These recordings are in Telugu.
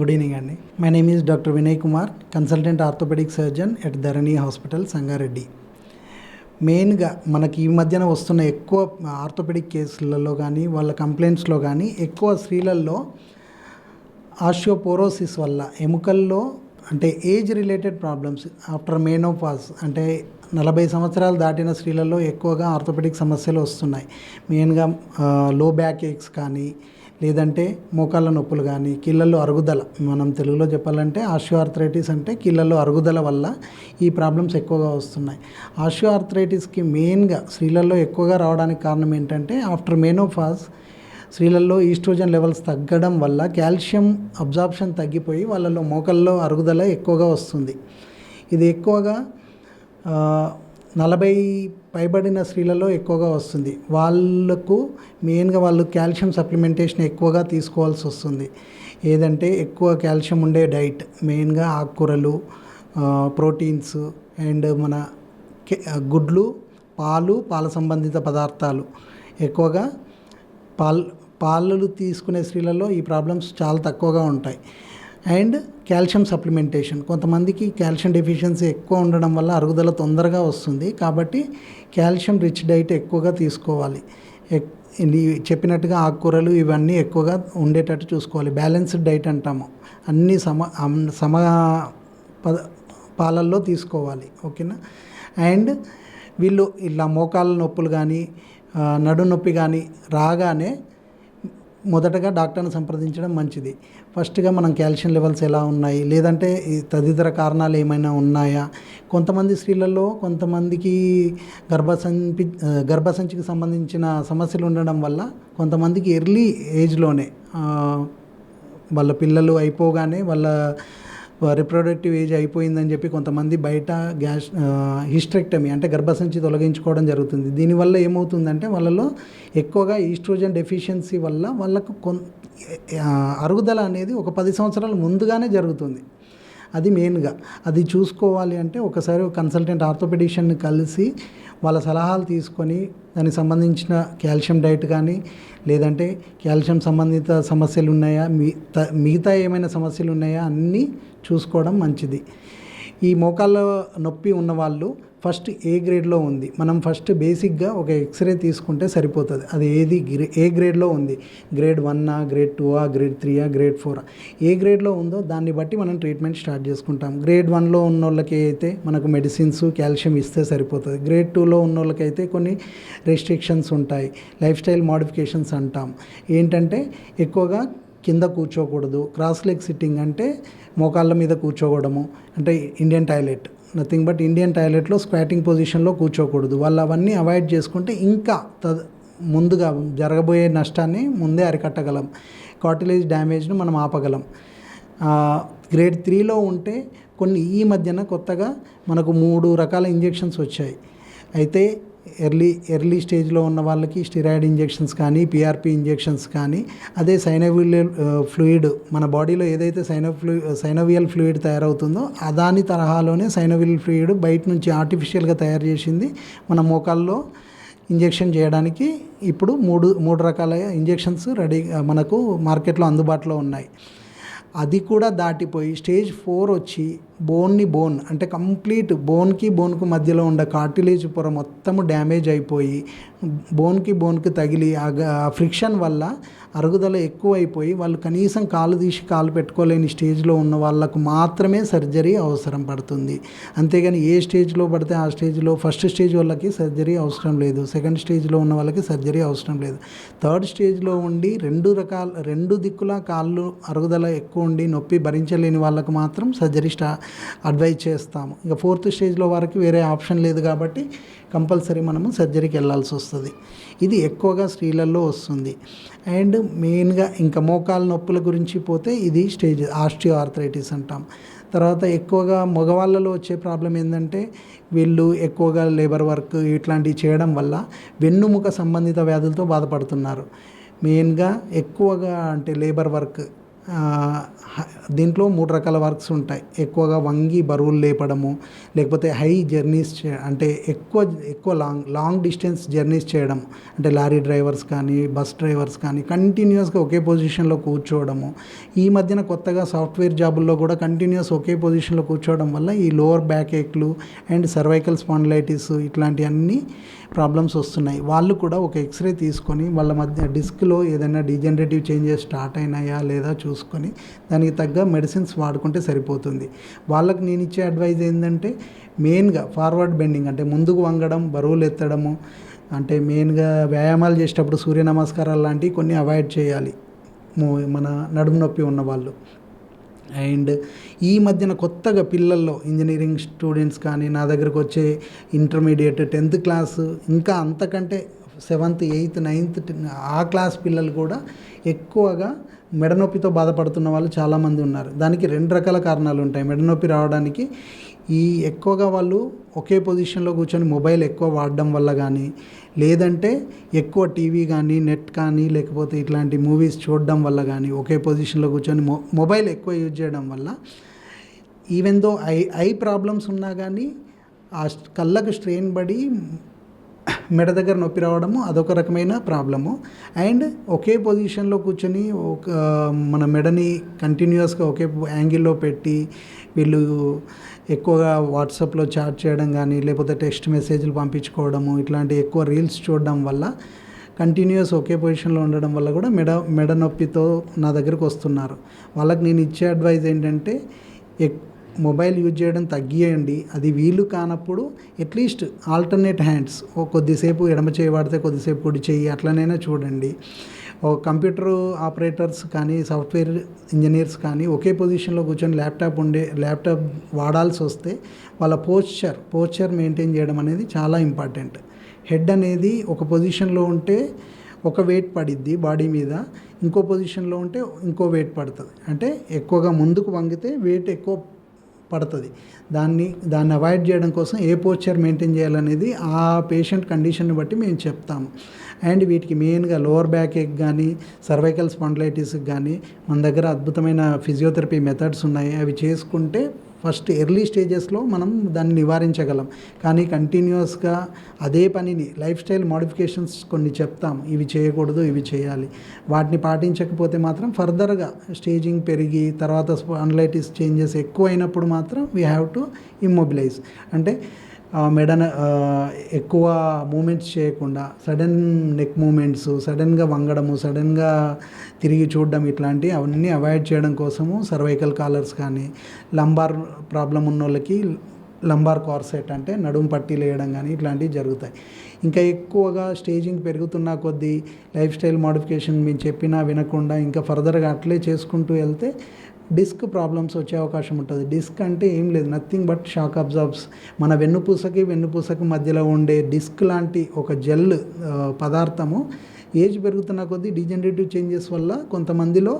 గుడ్ ఈవినింగ్ అండి. My name is doctor Vinay Kumar consultant orthopaedic surgeon at Dharani hospital Sangareddy. మెయిన్గా మనకి ఈ మధ్యన వస్తున్న ఎక్కువ ఆర్థోపెడిక్ కేసులలో కానీ వాళ్ళ కంప్లైంట్స్లో కానీ ఎక్కువ స్త్రీలలో ఆస్టియోపోరోసిస్ వల్ల ఎముకల్లో అంటే age related problems after menopause అంటే నలభై సంవత్సరాలు దాటిన స్త్రీలలో ఎక్కువగా ఆర్థోపెడిక్ సమస్యలు వస్తున్నాయి. మెయిన్గా లో బ్యాక్ ఏక్స్ కానీ లేదంటే మోకాళ్ళ నొప్పులు కానీ కీళ్ళల్లో అరుగుదల మనం తెలుగులో చెప్పాలంటే ఆర్థరైటిస్ అంటే కీళ్ళల్లో అరుగుదల వల్ల ఈ ప్రాబ్లమ్స్ ఎక్కువగా వస్తున్నాయి. ఆర్థరైటిస్కి మెయిన్గా స్త్రీలలో ఎక్కువగా రావడానికి కారణం ఏంటంటే ఆఫ్టర్ మేనోఫాస్ స్త్రీలలో ఈస్ట్రోజన్ లెవెల్స్ తగ్గడం వల్ల కాల్షియం అబ్జార్ప్షన్ తగ్గిపోయి వాళ్ళలో మోకల్లో అరుగుదల ఎక్కువగా వస్తుంది. ఇది ఎక్కువగా నలభై పైబడిన స్త్రీలలో ఎక్కువగా వస్తుంది. వాళ్ళకు మెయిన్గా వాళ్ళు కాల్షియం సప్లిమెంటేషన్ ఎక్కువగా తీసుకోవాల్సి వస్తుంది. ఏదంటే ఎక్కువ కాల్షియం ఉండే డైట్ మెయిన్గా ఆకుకూరలు ప్రోటీన్స్ అండ్ మన గుడ్లు పాలు పాల సంబంధిత పదార్థాలు. ఎక్కువగా పాల్ పాలు తీసుకునే స్త్రీలలో ఈ ప్రాబ్లమ్స్ చాలా తక్కువగా ఉంటాయి. And calcium supplementation. కొంతమందికి కాల్షియం డెఫిషియన్సీ ఎక్కువ ఉండడం వల్ల అరుగుదల తొందరగా వస్తుంది. కాబట్టి కాల్షియం రిచ్ డైట్ ఎక్కువగా తీసుకోవాలి. చెప్పినట్టుగా ఆకుకూరలు ఇవన్నీ ఎక్కువగా ఉండేటట్టు చూసుకోవాలి. బ్యాలెన్స్డ్ డైట్ అంటాము. అన్ని సమ సమ పద పాలల్లో తీసుకోవాలి. ఓకేనా? అండ్ వీళ్ళు ఇలా మోకాళ్ళ నొప్పులు కానీ నడు నొప్పి కానీ రాగానే మొదటగా డాక్టర్ని సంప్రదించడం మంచిది. ఫస్ట్గా మనం కాల్షియం లెవెల్స్ ఎలా ఉన్నాయి? లేదంటే తదితర కారణాలు ఏమైనా ఉన్నాయా? కొంతమంది స్త్రీలలో కొంతమందికి గర్భసంపి గర్భసంచికి సంబంధించిన సమస్యలు ఉండడం వల్ల కొంతమందికి ఎర్లీ ఏజ్లోనే వాళ్ళ పిల్లలు అయిపోగానే వాళ్ళ రిప్రొడక్టివ్ ఏజ్ అయిపోయిందని చెప్పి కొంతమంది బయట గ్యాస్ హిస్ట్రెక్టమీ అంటే గర్భసంచి తొలగించుకోవడం జరుగుతుంది. దీనివల్ల ఏమవుతుందంటే వాళ్ళలో ఎక్కువగా ఈస్ట్రోజన్ డెఫిషియన్సీ వల్ల వాళ్ళకు కొ అరుగుదల అనేది ఒక పది సంవత్సరాల ముందుగానే జరుగుతుంది. అది మెయిన్గా. అది చూసుకోవాలి అంటే ఒకసారి కన్సల్టెంట్ ఆర్థోపెడిషియన్ని కలిసి వాళ్ళ సలహాలు తీసుకొని దానికి సంబంధించిన కాల్షియం డైట్ కానీ లేదంటే కాల్షియం సంబంధిత సమస్యలు ఉన్నాయా మిగతా మిగతా ఏమైనా సమస్యలు ఉన్నాయా అన్నీ చూసుకోవడం మంచిది. ఈ మోకాళ్ళ నొప్పి ఉన్నవాళ్ళు ఫస్ట్ ఏ గ్రేడ్లో ఉంది? మనం ఫస్ట్ బేసిక్గా ఒక ఎక్స్రే తీసుకుంటే సరిపోతుంది. అది ఏది? గ్రే ఏ గ్రేడ్లో ఉంది? గ్రేడ్ వన్నా గ్రేడ్ టూవా గ్రేడ్ త్రీయా గ్రేడ్ ఫోరా? ఏ గ్రేడ్లో ఉందో దాన్ని బట్టి మనం ట్రీట్మెంట్ స్టార్ట్ చేసుకుంటాం. గ్రేడ్ వన్లో ఉన్న వాళ్ళకి అయితే మనకు మెడిసిన్స్ కాల్షియం ఇస్తే సరిపోతుంది. గ్రేడ్ టూలో ఉన్న వాళ్ళకైతే కొన్ని రెస్ట్రిక్షన్స్ ఉంటాయి. లైఫ్ స్టైల్ మోడిఫికేషన్స్ అంటాం. ఏంటంటే ఎక్కువగా కింద కూర్చోకూడదు క్రాస్ లెగ్ సిట్టింగ్ అంటే మోకాళ్ళ మీద కూర్చోవడము అంటే Indian toilet nothing but Indian టాయిలెట్లో squatting పొజిషన్లో కూర్చోకూడదు. వాళ్ళు అవన్నీ అవాయిడ్ చేసుకుంటే ఇంకా త ముందుగా జరగబోయే నష్టాన్ని ముందే అరికట్టగలం. కాటిలేజ్ డ్యామేజ్ను మనం ఆపగలం. గ్రేడ్ త్రీలో ఉంటే కొన్ని ఈ మధ్యన కొత్తగా మనకు మూడు రకాల ఇంజెక్షన్స్ వచ్చాయి. అయితే ఎర్లీ ఎర్లీ స్టేజ్లో ఉన్న వాళ్ళకి స్టిరాయిడ్ ఇంజెక్షన్స్ కానీ పిఆర్పి ఇంజెక్షన్స్ కానీ అదే సైనోవియల్ ఫ్లూయిడ్ మన బాడీలో ఏదైతే సైనో ఫ్లూ సైనోవియల్ ఫ్లూయిడ్ తయారవుతుందో దాని తరహాలోనే సైనోవియల్ ఫ్లూయిడ్ బయట నుంచి ఆర్టిఫిషియల్గా తయారు చేసింది మన మోకాల్లో ఇంజెక్షన్ చేయడానికి. ఇప్పుడు మూడు మూడు రకాల ఇంజెక్షన్స్ రెడీ మనకు మార్కెట్లో అందుబాటులో ఉన్నాయి. అది కూడా దాటిపోయి స్టేజ్ ఫోర్ వచ్చి బోన్ని బోన్ అంటే కంప్లీట్ బోన్కి బోన్కు మధ్యలో ఉండే కార్టిలేజ్ పొర మొత్తము డ్యామేజ్ అయిపోయి బోన్కి బోన్కి తగిలి ఆ ఫ్రిక్షన్ వల్ల అరుగుదల ఎక్కువైపోయి వాళ్ళు కనీసం కాలు తీసి కాలు పెట్టుకోలేని స్టేజ్లో ఉన్న వాళ్ళకు మాత్రమే సర్జరీ అవసరం పడుతుంది. అంతేగాని ఏ స్టేజ్లో పడితే ఆ స్టేజ్లో ఫస్ట్ స్టేజ్ వాళ్ళకి సర్జరీ అవసరం లేదు. సెకండ్ స్టేజ్లో ఉన్న వాళ్ళకి సర్జరీ అవసరం లేదు. థర్డ్ స్టేజ్లో ఉండి రెండు రకాల రెండు దిక్కుల కాళ్ళు అరుగుదల ఎక్కువ ఉండి నొప్పి భరించలేని వాళ్ళకు మాత్రం సర్జరీ స్టా అడ్వైజ్ చేస్తాము. ఇక ఫోర్త్ స్టేజ్లో వరకు వేరే ఆప్షన్ లేదు కాబట్టి కంపల్సరీ మనము సర్జరీకి వెళ్ళాల్సి వస్తుంది. ఇది ఎక్కువగా స్త్రీలలో వస్తుంది. అండ్ మెయిన్గా ఇంకా మోకాలు నొప్పుల గురించి పోతే ఇది స్టేజ్ ఆస్టియో ఆర్థరైటిస్ అంటాం. తర్వాత ఎక్కువగా మగవాళ్ళలో వచ్చే ప్రాబ్లం ఏంటంటే వీళ్ళు ఎక్కువగా లేబర్ వర్క్ ఇట్లాంటివి చేయడం వల్ల వెన్నుముక సంబంధిత వ్యాధులతో బాధపడుతున్నారు. మెయిన్గా ఎక్కువగా అంటే లేబర్ వర్క్ దీంట్లో మూడు రకాల వర్క్స్ ఉంటాయి. ఎక్కువగా వంగి బరువులు లేపడము లేకపోతే హై జర్నీస్ చే అంటే ఎక్కువ ఎక్కువ లాంగ్ లాంగ్ డిస్టెన్స్ జర్నీస్ చేయడం అంటే లారీ డ్రైవర్స్ కానీ బస్ డ్రైవర్స్ కానీ కంటిన్యూస్గా ఒకే పొజిషన్లో కూర్చోవడము. ఈ మధ్యన కొత్తగా సాఫ్ట్వేర్ జాబుల్లో కూడా కంటిన్యూస్ ఒకే పొజిషన్లో కూర్చోవడం వల్ల ఈ లోవర్ బ్యాక్ ఏక్లు అండ్ సర్వైకల్ స్పాండిలైటిస్ ఇట్లాంటివన్నీ ప్రాబ్లమ్స్ వస్తున్నాయి. వాళ్ళు కూడా ఒక ఎక్స్రే తీసుకొని వాళ్ళ మధ్య డిస్క్లో ఏదైనా డీజనరేటివ్ చేంజెస్ స్టార్ట్ అయినాయా లేదా చూసుకొని దానికి తగ్గ మెడిసిన్స్ వాడుకుంటే సరిపోతుంది. వాళ్ళకి నేను ఇచ్చే అడ్వైజ్ ఏంటంటే మెయిన్గా ఫార్వర్డ్ బెండింగ్ అంటే ముందుకు వంగడం బరువులు ఎత్తడము అంటే మెయిన్గా వ్యాయామాలు చేసేటప్పుడు సూర్య నమస్కారాలు లాంటివి కొన్ని అవాయిడ్ చేయాలి. మన నడుము నొప్పి ఉన్నవాళ్ళు అండ్ ఈ మధ్యన కొత్తగా పిల్లల్లో ఇంజనీరింగ్ స్టూడెంట్స్ కానీ నా దగ్గరకు వచ్చే ఇంటర్మీడియట్ టెన్త్ క్లాసు ఇంకా అంతకంటే సెవెంత్ ఎయిత్ నైన్త్ ఆ క్లాస్ పిల్లలు కూడా ఎక్కువగా మెడనొప్పితో బాధపడుతున్న వాళ్ళు చాలామంది ఉన్నారు. దానికి రెండు రకాల కారణాలు ఉంటాయి. మెడనొప్పి రావడానికి ఈ ఎక్కువగా వాళ్ళు ఒకే పొజిషన్లో కూర్చొని మొబైల్ ఎక్కువ వాడడం వల్ల కానీ లేదంటే ఎక్కువ టీవీ కానీ నెట్ కానీ లేకపోతే ఇట్లాంటి మూవీస్ చూడడం వల్ల కానీ ఒకే పొజిషన్లో కూర్చొని మొ మొబైల్ ఎక్కువ యూజ్ చేయడం వల్ల even though eye eye problems ఉన్నా కానీ ఆ కళ్ళకు స్ట్రెయిన్ పడి మెడ దగ్గర నొప్పి రావడము అదొక రకమైన ప్రాబ్లము. అండ్ ఒకే పొజిషన్లో కూర్చొని ఒక మన మెడని కంటిన్యూస్గా ఒకే యాంగిల్లో పెట్టి వీళ్ళు ఎక్కువగా వాట్సాప్లో చాట్ చేయడం కానీ లేకపోతే టెక్స్ట్ మెసేజ్లు పంపించుకోవడము ఇట్లాంటి ఎక్కువ రీల్స్ చూడడం వల్ల కంటిన్యూస్ ఒకే పొజిషన్లో ఉండడం వల్ల కూడా మెడ మెడ నొప్పితో నా దగ్గరకు వస్తున్నారు. వాళ్ళకి నేను ఇచ్చే అడ్వైజ్ ఏంటంటే ఎక్ మొబైల్ యూజ్ చేయడం తగ్గియండి. అది వీలు కానప్పుడు అట్లీస్ట్ ఆల్టర్నేట్ హ్యాండ్స్ ఓ కొద్దిసేపు ఎడమ చేయి వాడితే కొద్దిసేపు కుడి చేయి అట్లనైనా చూడండి. ఓ కంప్యూటర్ ఆపరేటర్స్ కానీ సాఫ్ట్వేర్ ఇంజనీర్స్ కానీ ఒకే పొజిషన్లో కూర్చొని ల్యాప్టాప్ ఉండే ల్యాప్టాప్ వాడాల్సి వస్తే వాళ్ళ పోస్చర్ పోస్చర్ మెయింటైన్ చేయడం అనేది చాలా ఇంపార్టెంట్. హెడ్ అనేది ఒక పొజిషన్లో ఉంటే ఒక వెయిట్ పడిద్ది బాడీ మీద ఇంకో పొజిషన్లో ఉంటే ఇంకో వెయిట్ పడుతుంది. అంటే ఎక్కువగా ముందుకు వంగితే వెయిట్ ఎక్కువ పడుతుంది. దాన్ని దాన్ని అవాయిడ్ చేయడం కోసం ఏ పోస్చర్ మెయింటైన్ చేయాలనేది ఆ పేషెంట్ కండిషన్ని బట్టి మేము చెప్తాము. అండ్ వీటికి మెయిన్గా లోవర్ బ్యాక్ ఎక్ కానీ సర్వైకల్ స్పాండిలైటిస్కి కానీ మన దగ్గర అద్భుతమైన ఫిజియోథెరపీ మెథడ్స్ ఉన్నాయి. అవి చేసుకుంటే ఫస్ట్ ఎర్లీ స్టేజెస్లో మనం దాన్ని నివారించగలం. కానీ కంటిన్యూస్గా అదే పనిని లైఫ్ స్టైల్ మోడిఫికేషన్స్ కొన్ని చెప్తాం. ఇవి చేయకూడదు ఇవి చేయాలి. వాటిని పాటించకపోతే మాత్రం ఫర్దర్గా స్టేజింగ్ పెరిగి తర్వాత స్పాండిలైటిస్ చేంజెస్ ఎక్కువ అయినప్పుడు మాత్రం వీ హ్యావ్ టు ఇమ్మొబిలైజ్. అంటే మెడన ఎక్కువ మూమెంట్స్ చేయకుండా సడన్ నెక్ మూమెంట్స్ సడన్గా వంగడము సడన్గా తిరిగి చూడడం ఇట్లాంటి అవన్నీ అవాయిడ్ చేయడం కోసము సర్వైకల్ కాలర్స్ కానీ లంబార్ ప్రాబ్లం ఉన్న వాళ్ళకి లంబార్ కార్సెట్ అంటే నడుము పట్టీలు వేయడం కానీ ఇట్లాంటివి జరుగుతాయి. ఇంకా ఎక్కువగా స్టేజింగ్ పెరుగుతున్న కొద్దీ లైఫ్ స్టైల్ మోడిఫికేషన్ మేము చెప్పినా వినకుండా ఇంకా ఫర్దర్గా అట్లే చేసుకుంటూ వెళ్తే డిస్క్ ప్రాబ్లమ్స్ వచ్చే అవకాశం ఉంటుంది. డిస్క్ అంటే ఏం లేదు. Nothing but shock absorbs. మన వెన్నుపూసకి వెన్నుపూసకి మధ్యలో ఉండే డిస్క్ లాంటి ఒక జెల్ పదార్థము ఏజ్ పెరుగుతున్న కొద్దీ డీజనరేటివ్ చేంజెస్ వల్ల కొంతమందిలో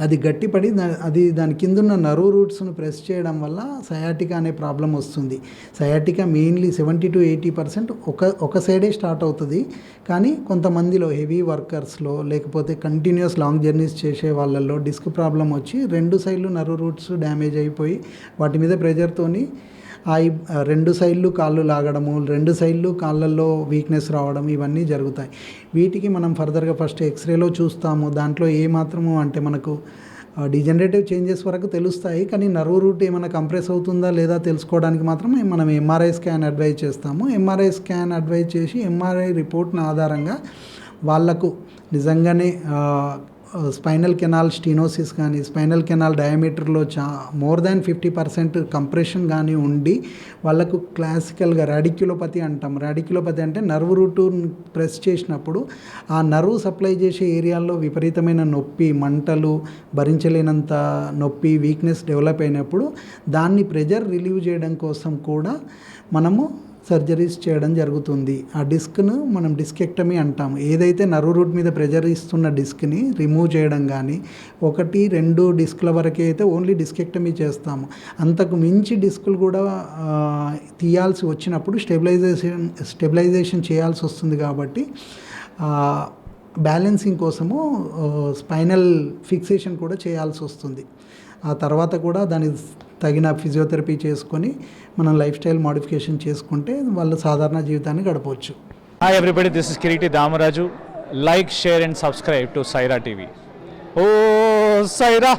అది గట్టిపడి దా- అది దాని కింద ఉన్న నర్వ్ రూట్స్ను ప్రెస్ చేయడం వల్ల సయాటికా అనే ప్రాబ్లం వస్తుంది. Sciatica mainly seventy to eighty percent ఒక ఒక సైడే స్టార్ట్ అవుతుంది. కానీ కొంతమందిలో హెవీ వర్కర్స్లో లేకపోతే కంటిన్యూస్ లాంగ్ జర్నీస్ చేసే వాళ్ళల్లో డిస్క్ ప్రాబ్లం వచ్చి రెండు సైడ్లు నర్వ్ రూట్స్ డ్యామేజ్ అయిపోయి వాటి మీద ప్రెజర్తోని రెండు సైడ్లు కాళ్ళు లాగడము రెండు సైడ్లు కాళ్ళల్లో వీక్నెస్ రావడం ఇవన్నీ జరుగుతాయి. వీటికి మనం ఫర్దర్గా ఫస్ట్ ఎక్స్రేలో చూస్తాము. దాంట్లో ఏ మాత్రము అంటే మనకు డిజనరేటివ్ చేంజెస్ వరకు తెలుస్తాయి. కానీ నర్వ్ రూట్ ఏమైనా కంప్రెస్ అవుతుందా లేదా తెలుసుకోవడానికి మాత్రం మనం ఎంఆర్ఐ స్కాన్ అడ్వైజ్ చేస్తాము. ఎంఆర్ఐ స్కాన్ అడ్వైజ్ చేసి ఎంఆర్ఐ రిపోర్ట్ని ఆధారంగా వాళ్ళకు నిజంగానే స్పైనల్ కెనాల్ స్టీనోసిస్ కానీ స్పైనల్ కెనాల్ డయామీటర్లో చా more than fifty percent compression కానీ ఉండి వాళ్ళకు క్లాసికల్గా రాడిక్యులోపతి అంటాం. రాడిక్యులోపతి అంటే నర్వ్ రూటును ప్రెస్ చేసినప్పుడు ఆ నర్వ్ సప్లై చేసే ఏరియాల్లో విపరీతమైన నొప్పి మంటలు భరించలేనంత నొప్పి వీక్నెస్ డెవలప్ అయినప్పుడు దాన్ని ప్రెజర్ రిలీవ్ చేయడం కోసం కూడా మనము సర్జరీస్ చేయడం జరుగుతుంది. ఆ డిస్క్ను మనం డిస్కెక్టమీ అంటాము. ఏదైతే నర్వ్ రూట్ మీద ప్రెజర్ ఇస్తున్న డిస్క్ని రిమూవ్ చేయడం కానీ ఒకటి రెండు డిస్క్ల వరకే అయితే ఓన్లీ డిస్కెక్టమీ చేస్తాము. అంతకు మించి డిస్కులు కూడా తీయాల్సి వచ్చినప్పుడు స్టెబిలైజేషన్ స్టెబిలైజేషన్ చేయాల్సి వస్తుంది కాబట్టి బ్యాలెన్సింగ్ కోసము స్పైనల్ ఫిక్సేషన్ కూడా చేయాల్సి వస్తుంది. ఆ తర్వాత కూడా దాని తగిన ఫిజియోథెరపీ చేసుకొని మనం లైఫ్ స్టైల్ మాడిఫికేషన్ చేసుకుంటే వాళ్ళు సాధారణ జీవితాన్ని గడపవచ్చు. Hi everybody this is Kiriti Damaraju like share and subscribe to Saira TV oh Sye Raa